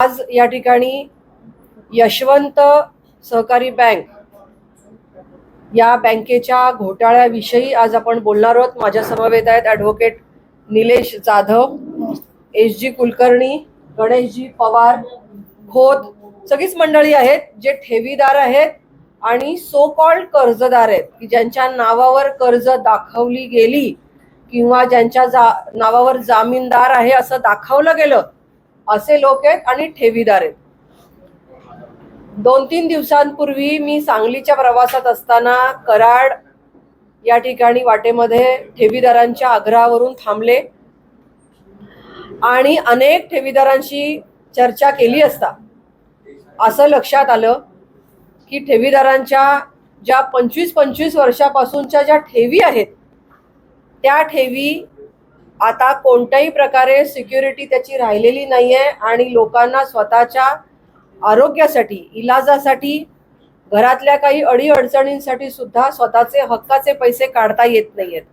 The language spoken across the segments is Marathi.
आज या ठिकाणी यशवंत सहकारी बँक या बँकेच्या घोटाळ्याविषयी आज आपण बोलणार आहोत. माझ्या समवेत आहेत advocate Nilesh Jadhav S G Kulkarni Ganeshji Pawar Khot सगळीच मंडळी आहेत जे ठेवीदार आहेत आणि सो कॉल्ड कर्जदार आहेत. की ज्यांच्या नावावर कर्ज दाखवली गेली किंवा ज्यांच्या जा नावावर जामीनदार आहे असं दाखवलं गेलं असे लोक आहेत आणि ठेवीदार आहेत. दोन तीन दिवसांपूर्वी मी सांगलीच्या प्रवासात असताना कराड या ठिकाणी वाटेमध्ये ठेवीदारांच्या आग्रहावरून थांबले आणि अनेक ठेवीदारांशी चर्चा केली असता. असं लक्षात आलं की ठेवीदारांच्या ज्या पंचवीस पंचवीस वर्षापासूनच्या ज्या ठेवी आहेत त्या ठेवी आता कोणत्याही प्रकारे सिक्युरिटी त्याची राहिलेली नाही आहे आणि लोकांना स्वतःच्या आरोग्यासाठी इलाजासाठी घरातल्या काही अडीअडचणींसाठी सुद्धा स्वतःचे हक्काचे पैसे काढता येत नाही आहेत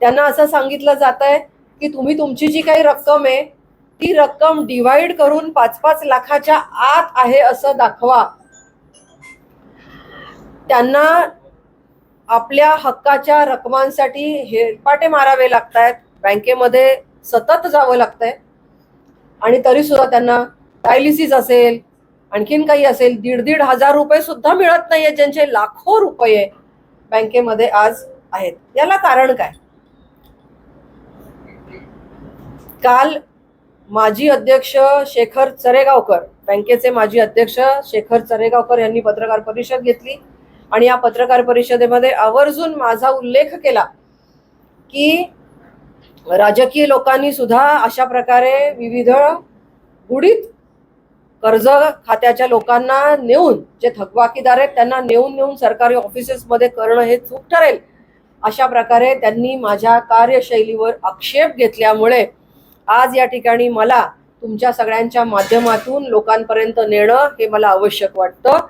त्यांना असं सांगितलं जात आहे की तुम्ही तुमची जी काही रक्कम आहे ती रक्कम डिवाइड करून पाच पाच लाखाच्या आत आहे असं दाखवा. त्यांना आपल्या हक्काच्या रकमांसाठी हेरपाटे मारावे लागत आहेत बँकेमध्ये सतत जावं लागतंय. आणि तरी सुद्धा त्यांना डायलिसिस असेल आणखीन काही असेल दीड दीड हजार रुपये सुद्धा मिळत नाहीये ज्यांचे लाखो रुपये बँकेमध्ये आज आहेत. याला कारण काय? काल माजी अध्यक्ष शेखर चरेगावकर बँकेचे माजी अध्यक्ष शेखर चरेगावकर यांनी पत्रकार परिषद घेतली. आणि या पत्रकार परिषदेमध्ये आवर्जून माझा उल्लेख केला की राजकीय लोकांनी सुद्धा अशा प्रकारे विविध बुडीत कर्ज खात्याच्या लोकांना नेऊन जे थकबाकीदार आहेत त्यांना नेऊन नेऊन सरकारी ऑफिसेसमध्ये करणं हे चूक ठरेल अशा प्रकारे त्यांनी माझ्या कार्यशैलीवर आक्षेप घेतल्यामुळे आज या ठिकाणी मला तुमच्या सगळ्यांच्या माध्यमातून लोकांपर्यंत नेणं हे मला आवश्यक वाटतं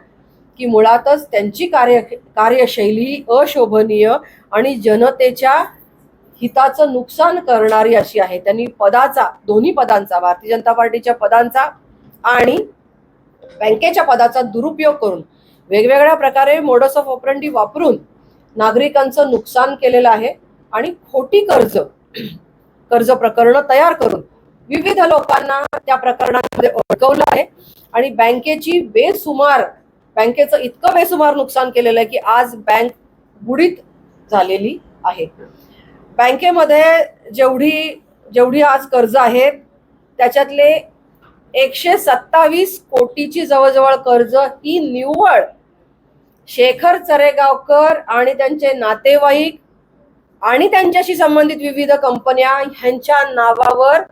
की मुळातच त्यांची कार्य कार्यशैली अशोभनीय आणि जनतेच्या हिताचं नुकसान करणारी अशी आहे. त्यांनी पदाचा दोन्ही पदांचा भारतीय जनता पार्टीच्या पदांचा आणि बँकेच्या पदाचा दुरुपयोग करून वेगवेगळ्या प्रकारे मोडस ऑफ ऑपरंडी वापरून नागरिकांचं नुकसान केलेलं आहे आणि खोटी कर्ज कर्ज प्रकरणं तयार करून विविध लोकांना त्या प्रकरणामध्ये अडकवलं आहे. आणि बँकेची बेसुमार बँकेचं इतकं बेसुमार नुकसान केलेलं आहे की आज बँक बुडीत झालेली आहे. बँकेमध्ये जेवढी जेवढी आज कर्ज आहेत त्याच्यातले एकशे सत्तावीस कोटीची जवळजवळ कर्ज ही निव्वळ. शेखर चरेगावकर आणि त्यांचे नातेवाईक आणि त्यांच्याशी संबंधित विविध कंपन्या ह्यांच्या नावावर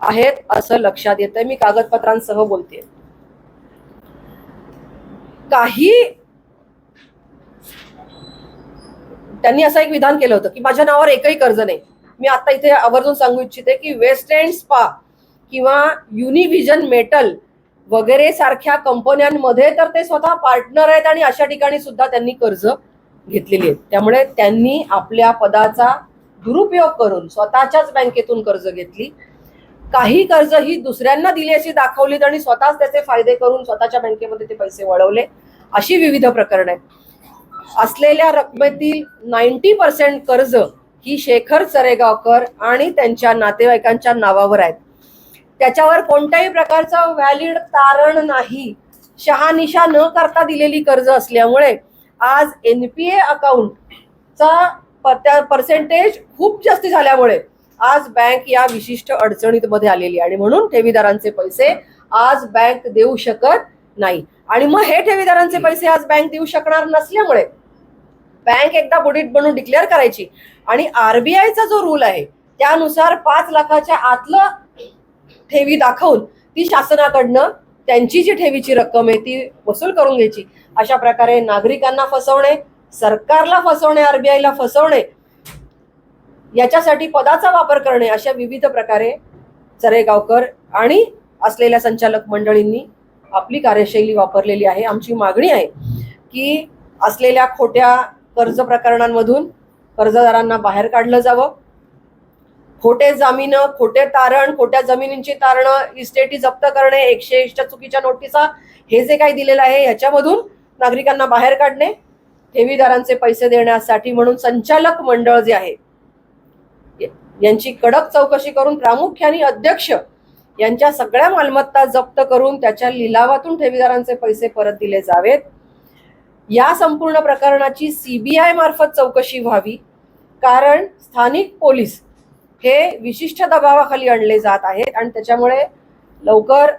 आहेत असं लक्षात येतंय. मी कागदपत्रांसह बोलते काही त्यांनी असं एक विधान केलं होतं की माझ्या नावावर एकही कर्ज नाही. मी आता इथे आवर्जून सांगू इच्छिते की वेस्ट एंड स्पा किंवा युनिव्हिजन मेटल वगैरे सारख्या कंपन्यांमध्ये तर ते स्वतः पार्टनर आहेत आणि अशा ठिकाणी सुद्धा त्यांनी कर्ज घेतलेली आहेत. त्यामुळे त्यांनी आपल्या पदाचा दुरुपयोग करून स्वतःच्याच बँकेतून कर्ज घेतली. काही कर्ज ही दुसऱ्यांना दिली अशी दाखवलीत आणि स्वतःच त्याचे फायदे करून स्वतःच्या बँकेमध्ये ते पैसे वळवले. अशी विविध प्रकरणं आहेत. असलेल्या रकमेतील नाईन्टी पर्सेंट कर्ज ही शेखर चरेगावकर आणि त्यांच्या नातेवाईकांच्या नावावर आहेत. त्याच्यावर कोणत्याही प्रकारचं व्हॅलिड तारण नाही. शहानिशा न करता दिलेली कर्ज असल्यामुळे आज एनपीए अकाउंटचा पर्सेंटेज खूप जास्ती झाल्यामुळे आज बँक या विशिष्ट अडचणीत मध्ये आलेली आहे. आणि म्हणून ठेवीदारांचे पैसे आज बँक देऊ शकत नाही. आणि मग हे ठेवीदारांचे पैसे आज बँक देऊ शकणार नसल्यामुळे बँक एकदा बुडीत बनून डिक्लेअर करायची. आणि आरबीआयचा जो रूल आहे त्यानुसार पाच लाखाच्या आतलं ठेवी दाखवून ती शासनाकडनं त्यांची जी ठेवीची रक्कम आहे ती वसूल करून घ्यायची. अशा प्रकारे नागरिकांना फसवणे सरकारला फसवणे आरबीआयला फसवणे याच्यासाठी पदाचा वापर करणे अशा विविध प्रकारे चरेगावकर आणि असलेल्या संचालक मंडळींनी आपली कार्यशैली वापरलेली आहे. आमची मागणी आहे की असलेल्या खोट्या कर्ज प्रकरणांमधून कर्जदारांना बाहेर काढलं जावं. खोटे जामीन खोटे तारण खोट्या जमिनींची तारणं इस्टेटी जप्त करणे एकशे एकच्या चुकीच्या नोटिसा हे जे काही दिलेलं आहे ह्याच्यामधून नागरिकांना बाहेर काढणे ठेवीदारांचे पैसे देण्यासाठी म्हणून संचालक मंडळ जे आहे यांची कडक चौकशी करून प्रामुख्याने अध्यक्ष यांच्या सगळ्या मालमत्ता जप्त करून त्याच्या लिलावातून ठेवीदारांचे पैसे परत दिले जावेत. या संपूर्ण प्रकरणाची सीबीआय मार्फत चौकशी व्हावी. कारण स्थानिक पोलीस हे विशिष्ट दबावाखाली आणले जात आहेत आणि त्याच्यामुळे लवकर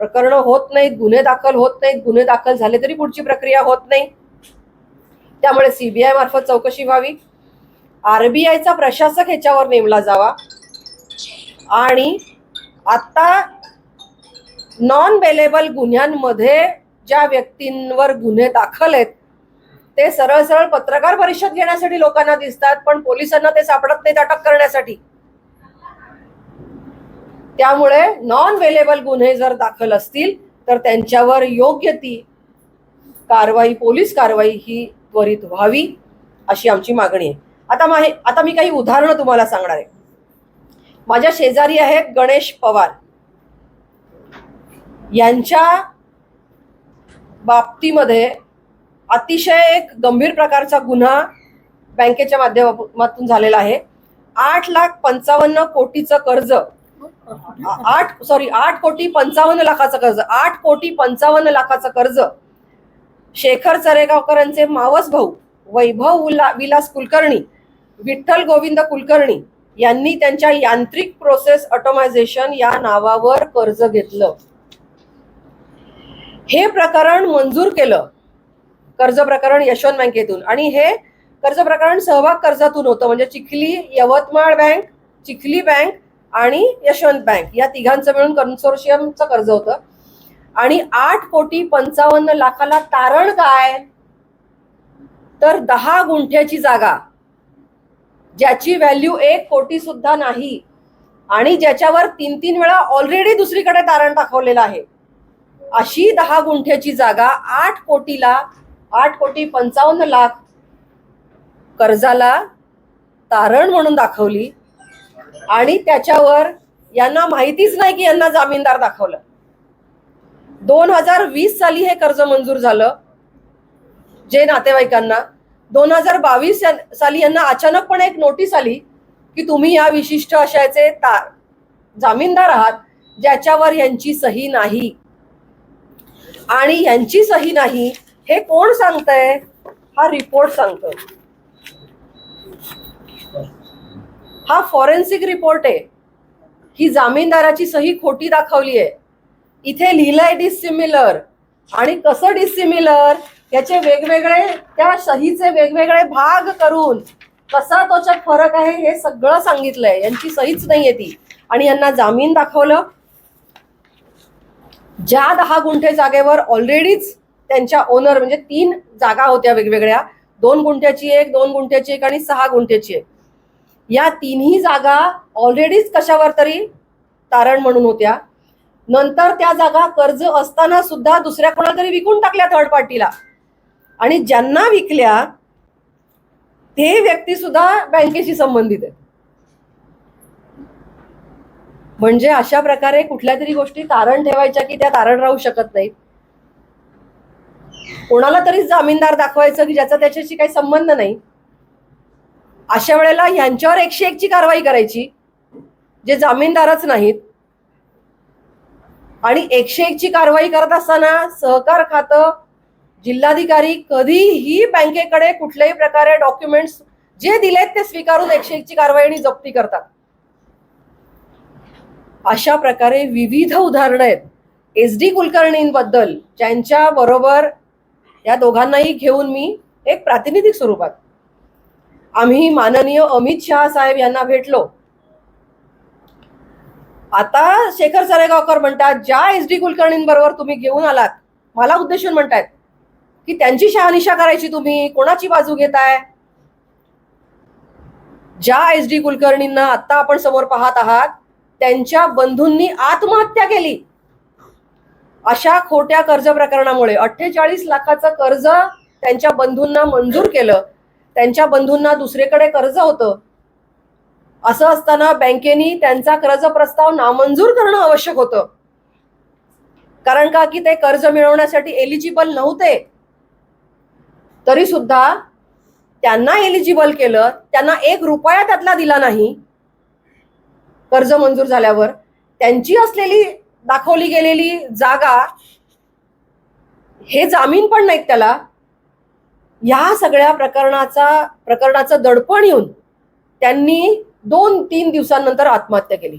प्रकरणं होत नाहीत गुन्हे दाखल होत नाहीत गुन्हे दाखल झाले तरी पुढची प्रक्रिया होत नाही. त्यामुळे सीबीआय मार्फत चौकशी व्हावी. आरबीआयचा प्रशासक ह्याच्यावर नेमला जावा. आणि आता नॉन बेलेबल गुन्ह्यांमध्ये ज्या व्यक्तींवर गुन्हे दाखल आहेत ते सरळ सरळ पत्रकार परिषद घेण्यासाठी लोकांना दिसतात पण पोलिसांना ते सापडत नाहीत अटक करण्यासाठी. त्यामुळे नॉन वेलेबल गुन्हे जर दाखल असतील तर त्यांच्यावर योग्य ती कारवाई पोलीस कारवाई ही त्वरित व्हावी अशी आमची मागणी आहे. आता मा आता मी काही उदाहरणं तुम्हाला सांगणार आहे. माझ्या शेजारी आहेत गणेश पवार. यांच्या बाबतीमध्ये अतिशय एक गंभीर प्रकारचा गुन्हा बँकेच्या माध्यमातून झालेला आहे. आठ लाख पंचावन्न कोटीचं कर्ज आठ सॉरी आठ कोटी पंचावन्न लाखाचं कर्ज आठ कोटी पंचावन्न लाखाचं कर्ज शेखर चरेगावकरांचे मावस भाऊ वैभव उला विलास कुलकर्णी विठ्ठल गोविंद कुलकर्णी यांनी त्यांच्या यांत्रिक प्रोसेस ऑटोमायझेशन या नावावर कर्ज घेतलं. हे प्रकरण मंजूर केलं. कर्ज प्रकरण यशवंत बँकेतून. आणि हे कर्ज प्रकरण सहभाग कर्जातून होतं. म्हणजे चिखली यवतमाळ बँक चिखली बँक आणि यशवंत बँक या तिघांचं मिळून कन्सोर्शियमचं कर्ज होतं. आणि आठ कोटी पंचावन्न लाखाला तारण काय? तर दहा गुंठ्याची जागा. ज्याची व्हॅल्यू एक कोटी सुद्धा नाही. आणि ज्याच्यावर तीन तीन वेळा ऑलरेडी दुसरीकडे तारण दाखवलेलं आहे. अशी दहा गुंठ्याची जागा आठ कोटीला आठ कोटी पंचावन्न लाख कर्जाला तारण म्हणून दाखवली. आणि त्याच्यावर यांना माहितीच नाही की यांना जामीनदार दाखवलं. दोन हजार वीस साली हे कर्ज मंजूर झालं. जे नातेवाईकांना. दोन हजार बावीस साली यांना अचानकपणे एक नोटीस आली की तुम्ही या विशिष्ट अशाचे तार जामीनदार आहात ज्याच्यावर यांची सही नाही. आणि यांची सही नाही हे कोण सांगतंय? हा रिपोर्ट सांगतोय. हा फॉरेन्सिक रिपोर्ट आहे. ही जामीनदाराची सही खोटी दाखवली आहे. इथे लिहिलंय डिसिमिलर आणि कसं डिसिमिलर याचे वेगवेगळे त्या सहीचे वेगवेगळे भाग करून कसा तोच्यात फरक आहे हे सगळं सांगितलंय. यांची सहीच नाहीये ती. आणि यांना जामीन दाखवलं. ज्या दहा गुंठे जागेवर ऑलरेडीच त्यांच्या ओनर म्हणजे तीन जागा होत्या वेगवेगळ्या. दोन गुंठ्याची एक दोन गुंठ्याची एक आणि सहा गुंठ्याची एक. या तिन्ही जागा ऑलरेडीच कशावर तरी तारण म्हणून होत्या. नंतर त्या जागा कर्ज असताना सुद्धा दुसऱ्या कोणाला तरी विकून टाकल्या थर्ड पार्टीला आणि ज्यांना विकल्या ते व्यक्ती सुद्धा बँकेशी संबंधित आहेत. म्हणजे अशा प्रकारे कुठल्या तरी गोष्टी तारण ठेवायच्या की त्या तारण राहू शकत नाहीत. कोणाला तरी जामीनदार दाखवायचं की ज्याचा त्याच्याशी काही संबंध नाही. अशा वेळेला ह्यांच्यावर एकशे एकची कारवाई करायची जे जामीनदारच नाहीत. आणि एकशे एकची कारवाई करत असताना सहकार खातं जिल्हाधिकारी कधीही बँकेकडे कुठल्याही प्रकारे डॉक्युमेंट्स जे दिलेत ते स्वीकारून एकशे एकची कारवाई आणि जप्ती करतात. अशा प्रकारे विविध उदाहरणं आहेत. एस डी कुलकर्णींबद्दल ज्यांच्या बरोबर या दोघांनाही घेऊन मी एक प्रातिनिधिक स्वरूपात. आम्ही माननीय अमित शहा साहेब यांना भेटलो. आता शेखर सरेगावकर म्हणतात ज्या एस डी कुलकर्णींबरोबर तुम्ही घेऊन आलात मला उद्देशून म्हणतायत की त्यांची शहानिशा करायची तुम्ही कोणाची बाजू घेताय? ज्या एस डी कुलकर्णींना आता आपण समोर पाहत आहात त्यांच्या बंधूंनी आत्महत्या केली. अशा खोट्या कर्ज प्रकरणामुळे अठ्ठेचाळीस लाखाचं कर्ज त्यांच्या बंधूंना मंजूर केलं. त्यांच्या बंधूंना दुसरीकडे कर्ज होतं. असं असताना बँकेनी त्यांचा कर्ज प्रस्ताव नामंजूर करणं आवश्यक होतं. कारण का? की ते कर्ज मिळवण्यासाठी एलिजिबल नव्हते. तरी सुद्धा त्यांना एलिजिबल केलं. त्यांना एक रुपया त्यातला दिला नाही. कर्ज मंजूर झाल्यावर त्यांची असलेली दाखवली गेलेली जागा हे जामीन पण नाहीत त्याला. या सगळ्या प्रकरणाचा प्रकरणाचं दडपण येऊन त्यांनी दोन तीन दिवसांनंतर आत्महत्या केली.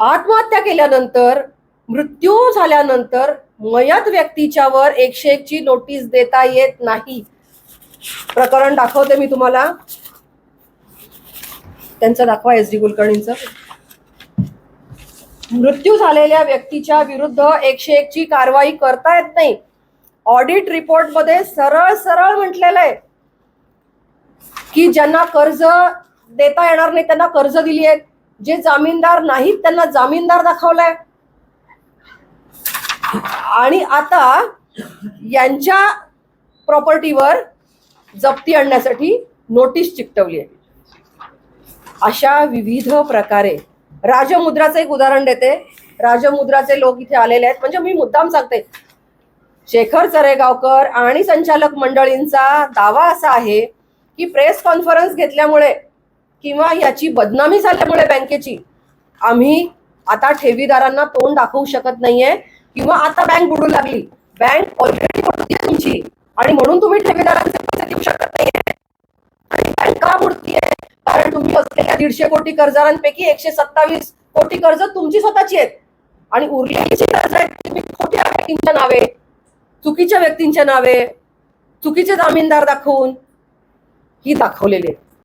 आत्महत्या केल्यानंतर मृत्यू झाल्यानंतर मयत व्यक्तीच्यावर एकशे एक ची नोटीस देता येत नाही. प्रकरण दाखवते मी तुम्हाला. त्यांचं दाखवा एस डी कुलकर्णींचं. मृत्यू झालेल्या व्यक्तीच्या विरुद्ध एकशे एक ची कारवाई करता येत नाही. ऑडिट रिपोर्टमध्ये सरळ सरळ म्हटलेलं आहे की ज्यांना कर्ज देता येणार नाही त्यांना कर्ज दिली आहेत. जे जामीनदार नाहीत त्यांना जामीनदार दाखवलाय. आणि आता यांच्या प्रॉपर्टीवर जप्ती आणण्यासाठी नोटीस चिकटवली आहे. अशा विविध प्रकारे राजमुद्राचं एक उदाहरण देते. राजमुद्राचे लोक इथे आलेले आहेत. म्हणजे मी मुद्दाम सांगते. शेखर चरेगावकर आणि संचालक मंडळींचा दावा असा आहे की प्रेस कॉन्फरन्स घेतल्यामुळे किंवा याची बदनामी झाल्यामुळे बँकेची आम्ही आता ठेवीदारांना तोंड दाखवू शकत नाहीये किंवा आता बँक बुडू लागली. बँक ऑलरेडी बुडतीये तुमची. आणि म्हणून तुम्ही ठेवीदारांचे पैसे देऊ शकत नाहीये. आणि बँक का बुडतीये? कारण तुम्ही असलेल्या दीडशे कोटी कर्जदारांपैकी एकशे सत्तावीस कोटी कर्ज तुमची स्वतःची आहेत. आणि उरलेली जी कर्ज आहेत तुम्ही खोट्या व्यक्तींच्या नावे चुकीच्या व्यक्तींच्या नावे चुकीचे जामीनदार दाखवून ही दाखवलेली आहेत.